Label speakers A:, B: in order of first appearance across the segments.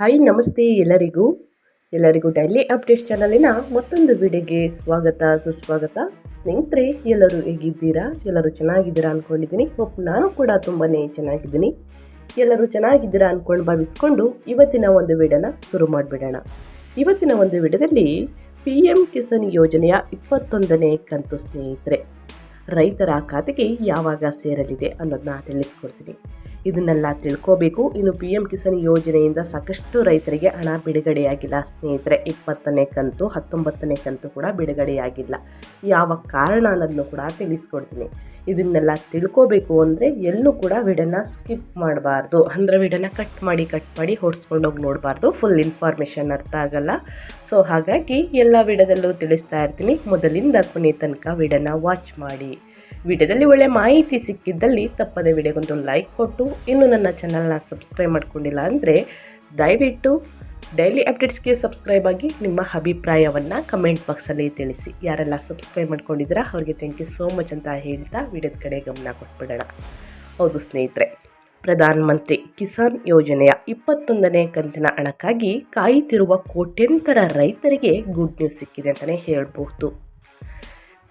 A: Hi ನಮಸ್ತೆ ಎಲ್ಲರಿಗೂ. ಎಲ್ಲರಿಗೂ ಡೈಲಿ ಅಪ್ಡೇಟ್ಸ್ ಚಾನಲಿನ ಮತ್ತೊಂದು ವಿಡಿಯೋಗೆ ಸ್ವಾಗತ, ಸುಸ್ವಾಗತ. ಸ್ನೇಹಿತರೆ, ಎಲ್ಲರೂ ಹೇಗಿದ್ದೀರಾ? ಎಲ್ಲರೂ ಚೆನ್ನಾಗಿದ್ದೀರಾ ಅಂದ್ಕೊಂಡಿದ್ದೀನಿ ಹೋಪ್ ನಾನು ಕೂಡ ತುಂಬಾ ಚೆನ್ನಾಗಿದ್ದೀನಿ. ಎಲ್ಲರೂ ಚೆನ್ನಾಗಿದ್ದೀರಾ ಅಂದ್ಕೊಂಡು ಭಾವಿಸ್ಕೊಂಡು ಇವತ್ತಿನ ಒಂದು ವಿಡಿಯೋನ ಶುರು ಮಾಡಿಬಿಡೋಣ. ಇವತ್ತಿನ ಒಂದು ವಿಡಿಯೋದಲ್ಲಿ ಪಿ ಎಂ ಕಿಸಾನ್ ಯೋಜನೆಯ ಇಪ್ಪತ್ತೊಂದನೇ ಕಂತು ಸ್ನೇಹಿತರೆ. ರೈತರ ಖಾತೆಗೆ ಯಾವಾಗ ಸೇರಲಿದೆ ಅನ್ನೋದನ್ನ ತಿಳಿಸ್ಕೊಡ್ತೀನಿ. ಇದನ್ನೆಲ್ಲ ತಿಳ್ಕೋಬೇಕು. ಇನ್ನು ಪಿ ಎಂ ಕಿಸಾನ್ ಯೋಜನೆಯಿಂದ ಸಾಕಷ್ಟು ರೈತರಿಗೆ ಹಣ ಬಿಡುಗಡೆಯಾಗಿಲ್ಲ. ಸ್ನೇಹಿತರೆ, ಇಪ್ಪತ್ತನೇ ಕಂತು, ಹತ್ತೊಂಬತ್ತನೇ ಕಂತು ಕೂಡ ಬಿಡುಗಡೆಯಾಗಿಲ್ಲ. ಯಾವ ಕಾರಣ ಅನ್ನೋದನ್ನು ಕೂಡ ತಿಳಿಸ್ಕೊಡ್ತೀನಿ. ಇದನ್ನೆಲ್ಲ ತಿಳ್ಕೋಬೇಕು ಅಂದರೆ ಎಲ್ಲೂ ಕೂಡ ವಿಡನ್ನ ಸ್ಕಿಪ್ ಮಾಡಬಾರ್ದು. ಅಂದರೆ ವಿಡನ್ನ ಕಟ್ ಮಾಡಿ ಕಟ್ ಮಾಡಿ ಹೊಡ್ಸ್ಕೊಂಡೋಗಿ ನೋಡಬಾರ್ದು. ಫುಲ್ ಇನ್ಫಾರ್ಮೇಷನ್ ಅರ್ಥ ಆಗಲ್ಲ. ಸೊ ಹಾಗಾಗಿ ಎಲ್ಲ ವಿಡದಲ್ಲೂ ತಿಳಿಸ್ತಾ ಇರ್ತೀನಿ. ಮೊದಲಿಂದ ಕೊನೆ ತನಕ ವಿಡನ್ನ ವಾಚ್ ಮಾಡಿ. ವಿಡಿಯೋದಲ್ಲಿ ಒಳ್ಳೆ ಮಾಹಿತಿ ಸಿಕ್ಕಿದ್ದಲ್ಲಿ ತಪ್ಪದೆ ವಿಡಿಯೋಗೊಂದು ಲೈಕ್ ಕೊಟ್ಟು, ಇನ್ನು ನನ್ನ ಚಾನಲ್ನ ಸಬ್ಸ್ಕ್ರೈಬ್ ಮಾಡ್ಕೊಂಡಿಲ್ಲ ಅಂದರೆ ದಯವಿಟ್ಟು ಡೈಲಿ ಅಪ್ಡೇಟ್ಸ್ಗೆ ಸಬ್ಸ್ಕ್ರೈಬ್ ಆಗಿ ನಿಮ್ಮ ಅಭಿಪ್ರಾಯವನ್ನು ಕಮೆಂಟ್ ಬಾಕ್ಸಲ್ಲಿ ತಿಳಿಸಿ. ಯಾರೆಲ್ಲ ಸಬ್ಸ್ಕ್ರೈಬ್ ಮಾಡ್ಕೊಂಡಿದ್ದೀರಾ, ಅವ್ರಿಗೆ ಥ್ಯಾಂಕ್ ಯು ಸೋ ಮಚ್ ಅಂತ ಹೇಳ್ತಾ ವಿಡಿಯೋದ ಕಡೆ ಗಮನ ಕೊಟ್ಬಿಡೋಣ. ಹೌದು ಸ್ನೇಹಿತರೆ, ಪ್ರಧಾನ ಮಂತ್ರಿ ಕಿಸಾನ್ ಯೋಜನೆಯ ಇಪ್ಪತ್ತೊಂದನೇ ಕಂತಿನ ಹಣಕ್ಕಾಗಿ ಕಾಯುತ್ತಿರುವ ಕೋಟ್ಯಂತರ ರೈತರಿಗೆ ಗುಡ್ ನ್ಯೂಸ್ ಸಿಕ್ಕಿದೆ ಅಂತಲೇ ಹೇಳ್ಬಹುದು.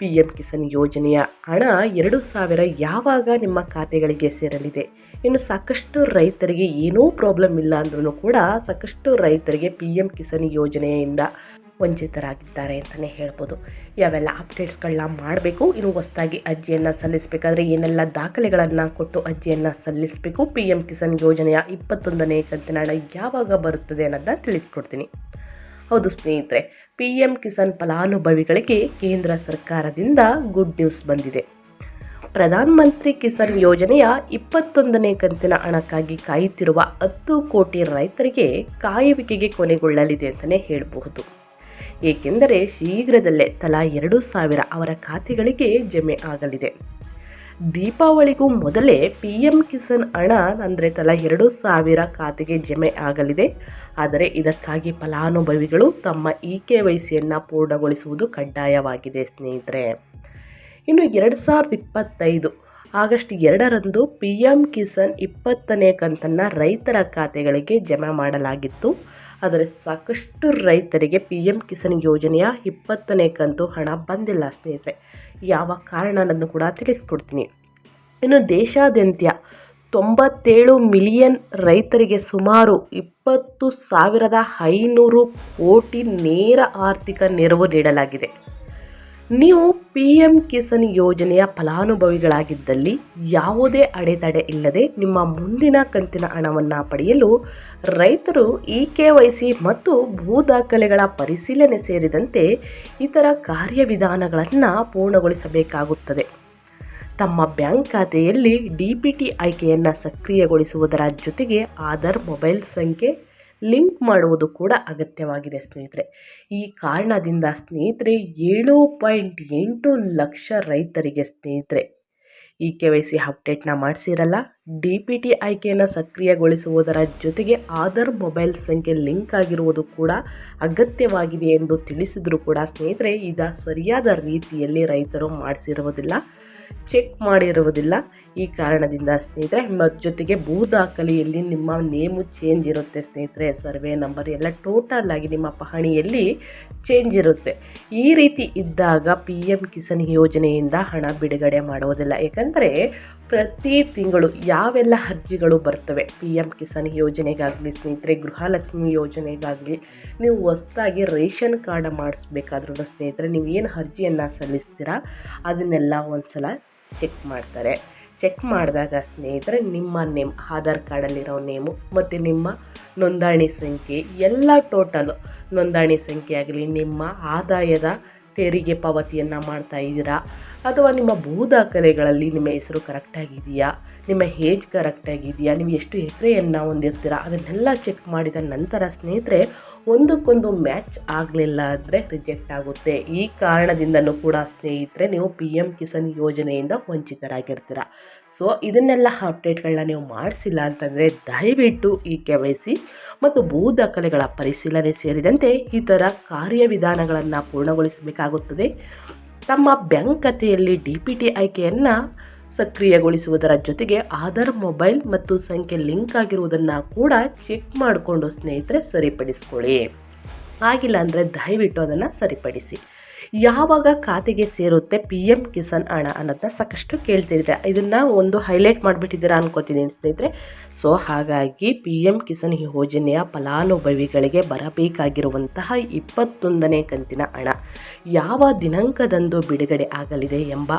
A: ಪಿ ಎಂ ಕಿಸಾನ್ ಯೋಜನೆಯ ಹಣ ಎರಡು ಸಾವಿರ ಯಾವಾಗ ನಿಮ್ಮ ಖಾತೆಗಳಿಗೆ ಸೇರಲಿದೆ? ಇನ್ನು ಸಾಕಷ್ಟು ರೈತರಿಗೆ ಏನೂ ಪ್ರಾಬ್ಲಮ್ ಇಲ್ಲ ಅಂದ್ರೂ ಕೂಡ ಸಾಕಷ್ಟು ರೈತರಿಗೆ ಪಿ ಎಂ ಕಿಸಾನ್ ಯೋಜನೆಯಿಂದ ವಂಚಿತರಾಗಿದ್ದಾರೆ ಅಂತಲೇ ಹೇಳ್ಬೋದು. ಯಾವೆಲ್ಲ ಅಪ್ಡೇಟ್ಸ್ಗಳನ್ನ ಮಾಡಬೇಕು, ಇನ್ನು ಹೊಸದಾಗಿ ಅರ್ಜಿಯನ್ನು ಸಲ್ಲಿಸಬೇಕಾದ್ರೆ ಏನೆಲ್ಲ ದಾಖಲೆಗಳನ್ನು ಕೊಟ್ಟು ಅರ್ಜಿಯನ್ನು ಸಲ್ಲಿಸಬೇಕು? ಪಿ ಎಂ ಕಿಸಾನ್ ಯೋಜನೆಯ ಇಪ್ಪತ್ತೊಂದನೇ ಕಂತಿನ ಹಣ ಯಾವಾಗ ಬರುತ್ತದೆ ಅನ್ನೋದನ್ನ ತಿಳಿಸ್ಕೊಡ್ತೀನಿ. ಹೌದು ಸ್ನೇಹಿತರೆ ಪಿ ಎಂ ಕಿಸಾನ್ ಫಲಾನುಭವಿಗಳಿಗೆ ಕೇಂದ್ರ ಸರ್ಕಾರದಿಂದ ಗುಡ್ ನ್ಯೂಸ್ ಬಂದಿದೆ. ಪ್ರಧಾನ ಮಂತ್ರಿ ಕಿಸಾನ್ ಯೋಜನೆಯ ಇಪ್ಪತ್ತೊಂದನೇ ಕಂತಿನ ಹಣಕ್ಕಾಗಿ ಕಾಯುತ್ತಿರುವ ಹತ್ತು ಕೋಟಿ ರೈತರಿಗೆ ಕಾಯುವಿಕೆಗೆ ಕೊನೆಗೊಳ್ಳಲಿದೆ ಅಂತಲೇ ಹೇಳಬಹುದು. ಏಕೆಂದರೆ ಶೀಘ್ರದಲ್ಲೇ ತಲಾ ಎರಡು ಸಾವಿರ ಅವರ ಖಾತೆಗಳಿಗೆ ಜಮೆ ಆಗಲಿದೆ. ದೀಪಾವಳಿಗೂ ಮೊದಲೇ ಪಿ ಎಂ ಕಿಸಾನ್ ಹಣ ಅಂದರೆ ತಲಾ ಎರಡು ಸಾವಿರ ಖಾತೆಗೆ ಜಮೆ ಆಗಲಿದೆ. ಆದರೆ ಇದಕ್ಕಾಗಿ ಫಲಾನುಭವಿಗಳು ತಮ್ಮ ಇ ಕೆ ವೈ ಸಿಯನ್ನು ಪೂರ್ಣಗೊಳಿಸುವುದು ಕಡ್ಡಾಯವಾಗಿದೆ ಸ್ನೇಹಿತರೆ. ಇನ್ನು ಎರಡು ಸಾವಿರದ ಇಪ್ಪತ್ತೈದು ಆಗಸ್ಟ್ ಎರಡರಂದು ಪಿ ಎಂ ಕಿಸಾನ್ ಇಪ್ಪತ್ತನೇ ಕಂತನ್ನು ರೈತರ ಖಾತೆಗಳಿಗೆ ಜಮೆ ಮಾಡಲಾಗಿತ್ತು. ಆದರೆ ಸಾಕಷ್ಟು ರೈತರಿಗೆ ಪಿ ಎಂ ಕಿಸಾನ್ ಯೋಜನೆಯ ಇಪ್ಪತ್ತನೇ ಕಂತು ಹಣ ಬಂದಿಲ್ಲ ಸ್ನೇಹಿತರೆ. ಯಾವ ಕಾರಣ ಅನ್ನೋದನ್ನು ಕೂಡ ತಿಳಿಸ್ಕೊಡ್ತೀನಿ. ಇನ್ನು ದೇಶಾದ್ಯಂತ ತೊಂಬತ್ತೇಳು ಮಿಲಿಯನ್ ರೈತರಿಗೆ ಸುಮಾರು ಇಪ್ಪತ್ತು ಸಾವಿರದ ಐನೂರು ಕೋಟಿ ನೇರ ಆರ್ಥಿಕ ನೆರವು ನೀಡಲಾಗಿದೆ. ನೀವು ಪಿ ಎಂ ಕಿಸಾನ್ ಯೋಜನೆಯ ಫಲಾನುಭವಿಗಳಾಗಿದ್ದಲ್ಲಿ ಯಾವುದೇ ಅಡೆತಡೆ ಇಲ್ಲದೆ ನಿಮ್ಮ ಮುಂದಿನ ಕಂತಿನ ಹಣವನ್ನು ಪಡೆಯಲು ರೈತರು ಇ ಕೆ ವೈ ಸಿ ಮತ್ತು ಭೂ ದಾಖಲೆಗಳ ಪರಿಶೀಲನೆ ಸೇರಿದಂತೆ ಇತರ ಕಾರ್ಯವಿಧಾನಗಳನ್ನು ಪೂರ್ಣಗೊಳಿಸಬೇಕಾಗುತ್ತದೆ. ತಮ್ಮ ಬ್ಯಾಂಕ್ ಖಾತೆಯಲ್ಲಿ ಡಿ ಪಿ ಟಿ ಆಯ್ಕೆಯನ್ನು ಸಕ್ರಿಯಗೊಳಿಸುವುದರ ಜೊತೆಗೆ ಆಧಾರ್ ಮೊಬೈಲ್ ಸಂಖ್ಯೆ ಲಿಂಕ್ ಮಾಡುವುದು ಕೂಡ ಅಗತ್ಯವಾಗಿದೆ, ಸ್ನೇಹಿತರೆ. ಈ ಕಾರಣದಿಂದ ಸ್ನೇಹಿತರೆ, ಏಳು ಪಾಯಿಂಟ್ ಎಂಟು ಲಕ್ಷ ರೈತರಿಗೆ ಸ್ನೇಹಿತರೆ, ಈ ಕೆ ವೈ ಸಿ ಅಪ್ಡೇಟ್ನ ಮಾಡಿಸಿರಲ್ಲ. ಡಿ ಪಿ ಟಿ ಆಯ್ಕೆಯನ್ನು ಸಕ್ರಿಯಗೊಳಿಸುವುದರ ಜೊತೆಗೆ ಆಧಾರ್ ಮೊಬೈಲ್ ಸಂಖ್ಯೆ ಲಿಂಕ್ ಆಗಿರುವುದು ಕೂಡ ಅಗತ್ಯವಾಗಿದೆ ಎಂದು ತಿಳಿಸಿದರೂ ಕೂಡ ಸ್ನೇಹಿತರೆ ಇದ ಸರಿಯಾದ ರೀತಿಯಲ್ಲಿ ರೈತರು ಮಾಡಿಸಿರುವುದಿಲ್ಲ. ಚೆಕ್ ಮಾಡಿರುವುದಿಲ್ಲ. ಈ ಕಾರಣದಿಂದ ಸ್ನೇಹಿತರೆ, ನಿಮ್ಮ ಜೊತೆಗೆ ಭೂ ದಾಖಲೆಯಲ್ಲಿ ನಿಮ್ಮ ನೇಮು ಚೇಂಜ್ ಇರುತ್ತೆ ಸ್ನೇಹಿತರೆ. ಸರ್ವೆ ನಂಬರ್ ಎಲ್ಲ ಟೋಟಲ್ ಆಗಿ ನಿಮ್ಮ ಪಹಣಿಯಲ್ಲಿ ಚೇಂಜ್ ಇರುತ್ತೆ. ಈ ರೀತಿ ಇದ್ದಾಗ ಪಿ ಎಂ ಕಿಸಾನ್ ಯೋಜನೆಯಿಂದ ಹಣ ಬಿಡುಗಡೆ ಮಾಡುವುದಿಲ್ಲ. ಏಕೆಂದರೆ, ಪ್ರತಿ ತಿಂಗಳು ಯಾವೆಲ್ಲ ಅರ್ಜಿಗಳು ಬರ್ತವೆ? ಪಿ ಎಂ ಕಿಸಾನ್ ಯೋಜನೆಗಾಗಲಿ, ಸ್ನೇಹಿತರೆ, ಗೃಹಲಕ್ಷ್ಮಿ ಯೋಜನೆಗಾಗಲಿ, ನೀವು ಹೊಸ್ದಾಗಿ ರೇಷನ್ ಕಾರ್ಡ್ ಮಾಡಿಸ್ಬೇಕಾದ್ರೂ ಸ್ನೇಹಿತರೆ ನೀವು ಏನು ಅರ್ಜಿಯನ್ನು ಸಲ್ಲಿಸ್ತೀರಾ? ಅದನ್ನೆಲ್ಲ ಒಂದು ಸಲ ಚೆಕ್ ಮಾಡ್ತಾರೆ. ಚೆಕ್ ಮಾಡಿದಾಗ ಸ್ನೇಹಿತರೆ, ನಿಮ್ಮ ನೇಮ್, ಆಧಾರ್ ಕಾರ್ಡಲ್ಲಿರೋ ನೇಮು ಮತ್ತು ನಿಮ್ಮ ನೋಂದಣಿ ಸಂಖ್ಯೆ, ಎಲ್ಲ ಟೋಟಲು ನೋಂದಣಿ ಸಂಖ್ಯೆ ಆಗಲಿ, ನಿಮ್ಮ ಆದಾಯದ ತೆರಿಗೆ ಪಾವತಿಯನ್ನು ಮಾಡ್ತಾ ಇದ್ದೀರಾ? ಅಥವಾ ನಿಮ್ಮ ಭೂ ದಾಖಲೆಗಳಲ್ಲಿ ನಿಮ್ಮ ಹೆಸರು ಕರೆಕ್ಟಾಗಿದೆಯಾ ನಿಮ್ಮ ಏಜ್ ಕರೆಕ್ಟಾಗಿದೆಯಾ ನೀವು ಎಷ್ಟು ಎಕರೆಯನ್ನು ಹೊಂದಿರ್ತೀರಾ? ಅದನ್ನೆಲ್ಲ ಚೆಕ್ ಮಾಡಿದ ನಂತರ ಸ್ನೇಹಿತರೆ ಒಂದಕ್ಕೊಂದು ಮ್ಯಾಚ್ ಆಗಲಿಲ್ಲ ಅಂದರೆ ರಿಜೆಕ್ಟ್ ಆಗುತ್ತೆ. ಈ ಕಾರಣದಿಂದಲೂ ಕೂಡ ಸ್ನೇಹಿತರೆ, ನೀವು ಪಿ ಎಂ ಕಿಸಾನ್ ಯೋಜನೆಯಿಂದ ವಂಚಿತರಾಗಿರ್ತೀರ. ಸೊ, ಇದನ್ನೆಲ್ಲ ಅಪ್ಡೇಟ್ಗಳನ್ನ ನೀವು ಮಾಡಿಸಿಲ್ಲ ಅಂತಂದರೆ ದಯವಿಟ್ಟು ಈ ಕೆ ವೈ ಸಿ ಮತ್ತು ಭೂ ದಾಖಲೆಗಳ ಪರಿಶೀಲನೆ ಸೇರಿದಂತೆ ಇತರ ಕಾರ್ಯವಿಧಾನಗಳನ್ನು ಪೂರ್ಣಗೊಳಿಸಬೇಕಾಗುತ್ತದೆ. ತಮ್ಮ ಬ್ಯಾಂಕ್ ಖಾತೆಯಲ್ಲಿ ಡಿ ಪಿ ಟಿ ಆಯ್ಕೆಯನ್ನು ಸಕ್ರಿಯಗೊಳಿಸುವುದರ ಜೊತೆಗೆ ಆಧಾರ್ ಮೊಬೈಲ್ ಮತ್ತು ಸಂಖ್ಯೆ ಲಿಂಕ್ ಆಗಿರುವುದನ್ನು ಕೂಡ ಚೆಕ್ ಮಾಡಿಕೊಂಡು ಸ್ನೇಹಿತರೆ ಸರಿಪಡಿಸ್ಕೊಳ್ಳಿ. ಆಗಿಲ್ಲ ಅಂದರೆ ದಯವಿಟ್ಟು ಅದನ್ನು ಸರಿಪಡಿಸಿ. ಯಾವಾಗ ಖಾತೆಗೆ ಸೇರುತ್ತೆ ಪಿ ಎಂ ಕಿಸಾನ್ ಹಣ ಅನ್ನೋದನ್ನ ಸಾಕಷ್ಟು ಕೇಳ್ತಿದ್ರೆ ಇದನ್ನು ಒಂದು ಹೈಲೈಟ್ ಮಾಡಿಬಿಟ್ಟಿದ್ದೀರಾ ಅನ್ಕೋತೀನಿ ಸ್ನೇಹಿತರೆ. ಸೊ ಹಾಗಾಗಿ ಪಿ ಎಂ ಕಿಸಾನ್ ಯೋಜನೆಯ ಫಲಾನುಭವಿಗಳಿಗೆ ಬರಬೇಕಾಗಿರುವಂತಹ ಇಪ್ಪತ್ತೊಂದನೇ ಕಂತಿನ ಹಣ ಯಾವ ದಿನಾಂಕದಂದು ಬಿಡುಗಡೆ ಆಗಲಿದೆ ಎಂಬ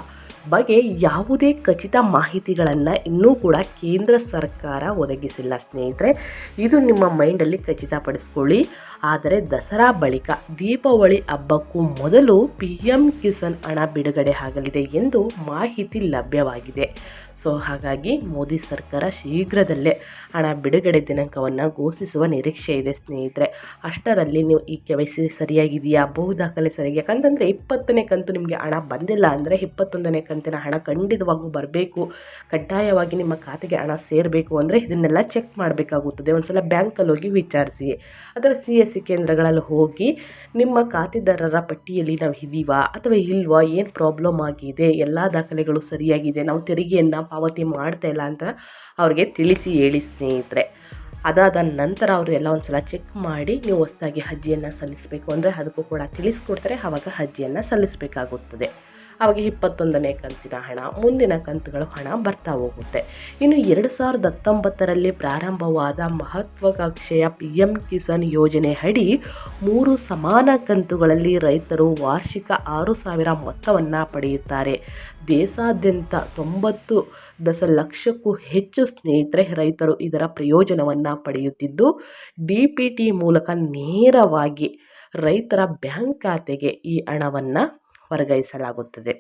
A: ಬಗ್ಗೆ ಯಾವುದೇ ಖಚಿತ ಮಾಹಿತಿಗಳನ್ನು ಇನ್ನೂ ಕೂಡ ಕೇಂದ್ರ ಸರ್ಕಾರ ಒದಗಿಸಿಲ್ಲ ಸ್ನೇಹಿತರೆ. ಇದು ನಿಮ್ಮ ಮೈಂಡಲ್ಲಿ ಖಚಿತಪಡಿಸ್ಕೊಳ್ಳಿ. ಆದರೆ ದಸರಾ ಬಳಿಕ ದೀಪಾವಳಿ ಹಬ್ಬಕ್ಕೂ ಮೊದಲು ಪಿ ಎಂ ಕಿಸಾನ್ ಹಣ ಬಿಡುಗಡೆ ಆಗಲಿದೆ ಎಂದು ಮಾಹಿತಿ ಲಭ್ಯವಾಗಿದೆ. ಸೊ, ಹಾಗಾಗಿ ಮೋದಿ ಸರ್ಕಾರ ಶೀಘ್ರದಲ್ಲೇ ಹಣ ಬಿಡುಗಡೆ ದಿನಾಂಕವನ್ನು ಘೋಷಿಸುವ ನಿರೀಕ್ಷೆ ಇದೆ ಸ್ನೇಹಿತರೆ. ಅಷ್ಟರಲ್ಲಿ ನೀವು ಈ ಕೆ ವೈ ಸಿ ಸರಿಯಾಗಿದೆಯಾ? ಭೂ ದಾಖಲೆ ಸರಿಯಾಗಿ ಯಾಕಂತಂದರೆ ಇಪ್ಪತ್ತನೇ ಕಂತು ನಿಮಗೆ ಹಣ ಬಂದಿಲ್ಲ ಅಂದರೆ ಇಪ್ಪತ್ತೊಂದನೇ ಕಂತಿನ ಹಣ ಖಂಡಿತವಾಗೂ ಬರಬೇಕು. ಕಡ್ಡಾಯವಾಗಿ ನಿಮ್ಮ ಖಾತೆಗೆ ಹಣ ಸೇರಬೇಕು ಅಂದರೆ ಇದನ್ನೆಲ್ಲ ಚೆಕ್ ಮಾಡಬೇಕಾಗುತ್ತದೆ. ಒಂದು ಸಲ ಬ್ಯಾಂಕಲ್ಲಿ ಹೋಗಿ ವಿಚಾರಿಸಿ. ಅಥವಾ ಸಿ ಎಸ್ ಸಿ ಕೇಂದ್ರಗಳಲ್ಲಿ ಹೋಗಿ ನಿಮ್ಮ ಖಾತೆದಾರರ ಪಟ್ಟಿಯಲ್ಲಿ ನಾವು ಇದೀವಾ? ಅಥವಾ ಇಲ್ವಾ? ಏನು ಪ್ರಾಬ್ಲಮ್ ಆಗಿದೆ? ಎಲ್ಲ ದಾಖಲೆಗಳು ಸರಿಯಾಗಿದೆ. ನಾವು ತೆರಿಗೆಯನ್ನು ಪಾವತಿ ಮಾಡ್ತಾ ಇಲ್ಲ ಅಂತ ಅವ್ರಿಗೆ ತಿಳಿಸಿ ಹೇಳಿ ಸ್ನೇಹಿತರೆ. ಅದಾದ ನಂತರ ಅವರು ಎಲ್ಲ ಒಂದು ಸಲ ಚೆಕ್ ಮಾಡಿ ನೀವು ಹೊಸದಾಗಿ ಅಜ್ಜಿಯನ್ನು ಸಲ್ಲಿಸಬೇಕು ಅಂದರೆ ಅದಕ್ಕೂ ಕೂಡ ತಿಳಿಸ್ಕೊಡ್ತಾರೆ. ಆವಾಗ ಅಜ್ಜಿಯನ್ನು ಸಲ್ಲಿಸಬೇಕಾಗುತ್ತದೆ. ಅವಾಗ ಇಪ್ಪತ್ತೊಂದನೇ ಕಂತಿನ ಹಣ, ಮುಂದಿನ ಕಂತುಗಳು ಹಣ ಬರ್ತಾ ಹೋಗುತ್ತೆ. ಇನ್ನು ಎರಡು ಸಾವಿರದ ಹತ್ತೊಂಬತ್ತರಲ್ಲಿ ಪ್ರಾರಂಭವಾದ ಮಹತ್ವಾಕಾಂಕ್ಷೆಯ ಪಿ ಎಂ ಕಿಸಾನ್ ಯೋಜನೆ ಅಡಿ ಮೂರು ಸಮಾನ ಕಂತುಗಳಲ್ಲಿ ರೈತರು ವಾರ್ಷಿಕ ಆರು ಸಾವಿರ ಮೊತ್ತವನ್ನು ಪಡೆಯುತ್ತಾರೆ. ದೇಶಾದ್ಯಂತ ತೊಂಬತ್ತು ದಶಲಕ್ಷಕ್ಕೂ ಹೆಚ್ಚು ಸ್ನೇಹಿತರೆ ರೈತರು ಇದರ ಪ್ರಯೋಜನವನ್ನು ಪಡೆಯುತ್ತಿದ್ದು, ಡಿ ಪಿ ಟಿ ಮೂಲಕ ನೇರವಾಗಿ ರೈತರ ಬ್ಯಾಂಕ್ ಖಾತೆಗೆ ಈ ಹಣವನ್ನು ವರ್ಗಾಯಿಸಲಾಗುತ್ತದೆ.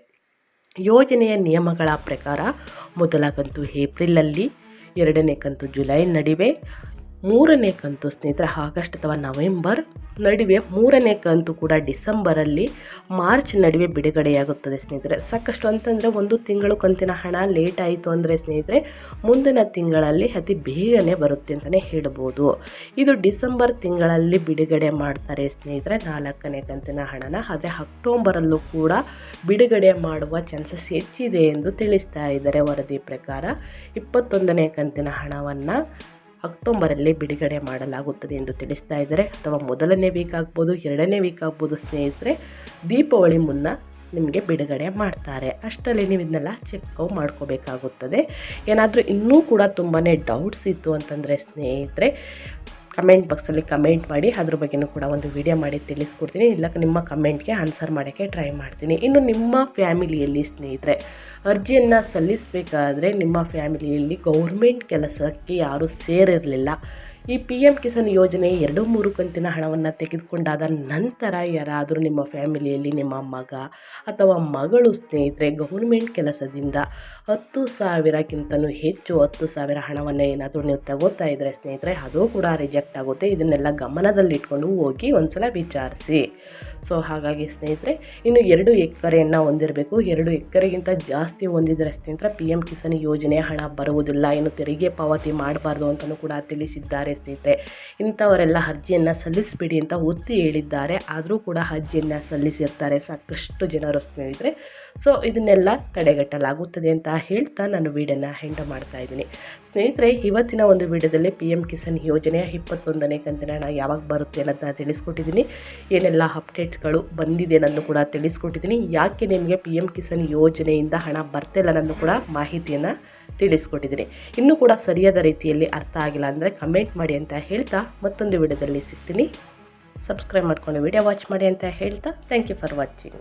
A: ಯೋಜನೆಯ ನಿಯಮಗಳ ಪ್ರಕಾರ ಮೊದಲ ಕಂತು ಏಪ್ರಿಲಲ್ಲಿ ಎರಡನೇ ಕಂತು ಜುಲೈ ನಡುವೆ ಮೂರನೇ ಕಂತು ಸ್ನೇಹಿತರೆ, ಆಗಸ್ಟ್ ಅಥವಾ ನವೆಂಬರ್ ನಡುವೆ ಮೂರನೇ ಕಂತು ಕೂಡ ಡಿಸೆಂಬರಲ್ಲಿ ಮಾರ್ಚ್ ನಡುವೆ ಬಿಡುಗಡೆಯಾಗುತ್ತದೆ ಸ್ನೇಹಿತರೆ. ಸಾಕಷ್ಟು ಅಂತಂದರೆ ಒಂದು ತಿಂಗಳು ಕಂತಿನ ಹಣ ಲೇಟ್ ಆಯಿತು ಅಂದರೆ ಸ್ನೇಹಿತರೆ, ಮುಂದಿನ ತಿಂಗಳಲ್ಲಿ ಅತಿ ಬೇಗನೆ ಬರುತ್ತೆ ಅಂತಲೇ ಹೇಳ್ಬೋದು. ಇದು ಡಿಸೆಂಬರ್ ತಿಂಗಳಲ್ಲಿ ಬಿಡುಗಡೆ ಮಾಡ್ತಾರೆ ಸ್ನೇಹಿತರೆ ನಾಲ್ಕನೇ ಕಂತಿನ ಹಣನ. ಆದರೆ ಅಕ್ಟೋಬರಲ್ಲೂ ಕೂಡ ಬಿಡುಗಡೆ ಮಾಡುವ ಚಾನ್ಸಸ್ ಹೆಚ್ಚಿದೆ ಎಂದು ತಿಳಿಸ್ತಾ ಇದ್ದಾರೆ ವರದಿ ಪ್ರಕಾರ. ಇಪ್ಪತ್ತೊಂದನೇ ಕಂತಿನ ಹಣವನ್ನು ಅಕ್ಟೋಬರಲ್ಲಿ ಬಿಡುಗಡೆ ಮಾಡಲಾಗುತ್ತದೆ ಎಂದು ತಿಳಿಸ್ತಾ ಇದ್ದಾರೆ. ಅಥವಾ ಮೊದಲನೇ ವೀಕ್ ಆಗ್ಬೋದು, ಎರಡನೇ ವೀಕ್ ಆಗ್ಬೋದು ಸ್ನೇಹಿತರೆ, ದೀಪಾವಳಿ ಮುನ್ನ ನಿಮಗೆ ಬಿಡುಗಡೆ ಮಾಡ್ತಾರೆ. ಅಷ್ಟರಲ್ಲಿ ನೀವು ಇದನ್ನೆಲ್ಲ ಚೆಕ್ ಮಾಡ್ಕೋಬೇಕಾಗುತ್ತದೆ. ಏನಾದರೂ ಇನ್ನೂ ಕೂಡ ತುಂಬಾ ಡೌಟ್ಸ್ ಇತ್ತು ಅಂತಂದರೆ ಸ್ನೇಹಿತರೆ ಕಮೆಂಟ್ ಬಾಕ್ಸಲ್ಲಿ ಕಮೆಂಟ್ ಮಾಡಿ ಅದ್ರ ಬಗ್ಗೆಯೂ ಕೂಡ ಒಂದು ವಿಡಿಯೋ ಮಾಡಿ ತಿಳಿಸ್ಕೊಡ್ತೀನಿ. ಇಲ್ಲ, ನಿಮ್ಮ ಕಮೆಂಟ್ಗೆ ಆನ್ಸರ್ ಮಾಡೋಕ್ಕೆ ಟ್ರೈ ಮಾಡ್ತೀನಿ. ಇನ್ನು ನಿಮ್ಮ ಫ್ಯಾಮಿಲಿಯಲ್ಲಿ ಸ್ನೇಹಿತರೆ, ಅರ್ಜಿಯನ್ನು ಸಲ್ಲಿಸಬೇಕಾದ್ರೆ ನಿಮ್ಮ ಫ್ಯಾಮಿಲಿಯಲ್ಲಿ ಗೌರ್ಮೆಂಟ್ ಕೆಲಸಕ್ಕೆ ಯಾರೂ ಸೇರಿರಲಿಲ್ಲ. ಈ ಪಿ ಎಂ ಕಿಸಾನ್ ಯೋಜನೆ ಎರಡು ಮೂರು ಕಂತಿನ ಹಣವನ್ನು ತೆಗೆದುಕೊಂಡಾದ ನಂತರ ಯಾರಾದರೂ ನಿಮ್ಮ ಫ್ಯಾಮಿಲಿಯಲ್ಲಿ ನಿಮ್ಮ ಮಗ ಅಥವಾ ಮಗಳು ಸ್ನೇಹಿತರೆ ಗೌರ್ಮೆಂಟ್ ಕೆಲಸದಿಂದ ಹತ್ತು ಸಾವಿರಕ್ಕಿಂತಲೂ ಹೆಚ್ಚು ಹತ್ತು ಸಾವಿರ ಹಣವನ್ನು ಏನಾದರೂ ನೀವು ತಗೋತಾ ಇದ್ದರೆ ಸ್ನೇಹಿತರೆ ಅದು ಕೂಡ ರಿಜೆಕ್ಟ್ ಆಗುತ್ತೆ. ಇದನ್ನೆಲ್ಲ ಗಮನದಲ್ಲಿಟ್ಕೊಂಡು ಹೋಗಿ ಒಂದು ಸಲ ವಿಚಾರಿಸಿ. ಸೊ ಹಾಗಾಗಿ ಸ್ನೇಹಿತರೆ, ಇನ್ನು ಎರಡು ಎಕರೆಯನ್ನು ಹೊಂದಿರಬೇಕು. ಎರಡು ಎಕರೆಗಿಂತ ಜಾಸ್ತಿ ಹೊಂದಿದರೆ ಸ್ನೇಹಿತರೆ ಪಿ ಎಂ ಕಿಸಾನ್ ಯೋಜನೆ ಹಣ ಬರುವುದಿಲ್ಲ. ಇನ್ನು ತೆರಿಗೆ ಪಾವತಿ ಮಾಡಬಾರ್ದು ಅಂತಲೂ ಕೂಡ ತಿಳಿಸಿದ್ದಾರೆ ಸ್ನೇಹಿತರೆ ಇಂಥವರೆಲ್ಲ ಅರ್ಜಿಯನ್ನು ಸಲ್ಲಿಸಬೇಡಿ ಅಂತ ಒತ್ತಿ ಹೇಳಿದ್ದಾರೆ. ಆದರೂ ಕೂಡ ಅರ್ಜಿಯನ್ನು ಸಲ್ಲಿಸಿರ್ತಾರೆ ಸಾಕಷ್ಟು ಜನರು ಸ್ನೇಹಿತರೆ. ಸೊ ಇದನ್ನೆಲ್ಲ ತಡೆಗಟ್ಟಲಾಗುತ್ತದೆ ಅಂತ ಹೇಳ್ತಾ ನಾನು ವೀಡಿಯೋನ ಹೆಂಡ ಮಾಡ್ತಾ ಇದ್ದೀನಿ. ಸ್ನೇಹಿತರೆ, ಇವತ್ತಿನ ಒಂದು ವಿಡಿಯೋದಲ್ಲಿ ಪಿ ಎಂ ಕಿಸಾನ್ ಯೋಜನೆಯ ಇಪ್ಪತ್ತೊಂದನೇ ಕಂತಿನ ಹಣ ಯಾವಾಗ ಬರುತ್ತೆ ಅನ್ನೋದನ್ನ ತಿಳಿಸ್ಕೊಟ್ಟಿದ್ದೀನಿ. ಏನೆಲ್ಲ ಅಪ್ಡೇಟ್ಗಳು ಬಂದಿದೆ ಅನ್ನೋದು ಕೂಡ ತಿಳಿಸ್ಕೊಟ್ಟಿದ್ದೀನಿ. ಯಾಕೆ ನಿಮಗೆ ಪಿ ಎಂ ಕಿಸಾನ್ ಯೋಜನೆಯಿಂದ ಹಣ ಬರ್ತಿಲ್ಲ ಅನ್ನೋದು ಕೂಡ ಮಾಹಿತಿಯನ್ನು ತಿಳಿಸ್ಕೊಟ್ಟಿದ್ದೀನಿ. ಇನ್ನೂ ಕೂಡ ಸರಿಯಾದ ರೀತಿಯಲ್ಲಿ ಅರ್ಥ ಆಗಿಲ್ಲ ಅಂದರೆ ಕಮೆಂಟ್ ಮಾಡಿ ಅಂತ ಹೇಳ್ತಾ ಮತ್ತೊಂದು ವಿಡಿಯೋದಲ್ಲಿ ಸಿಗ್ತೀನಿ. ಸಬ್ಸ್ಕ್ರೈಬ್ ಮಾಡ್ಕೊಂಡು ವಿಡಿಯೋ ವಾಚ್ ಮಾಡಿ ಅಂತ ಹೇಳ್ತಾ ಥ್ಯಾಂಕ್ ಯು ಫಾರ್ ವಾಚಿಂಗ್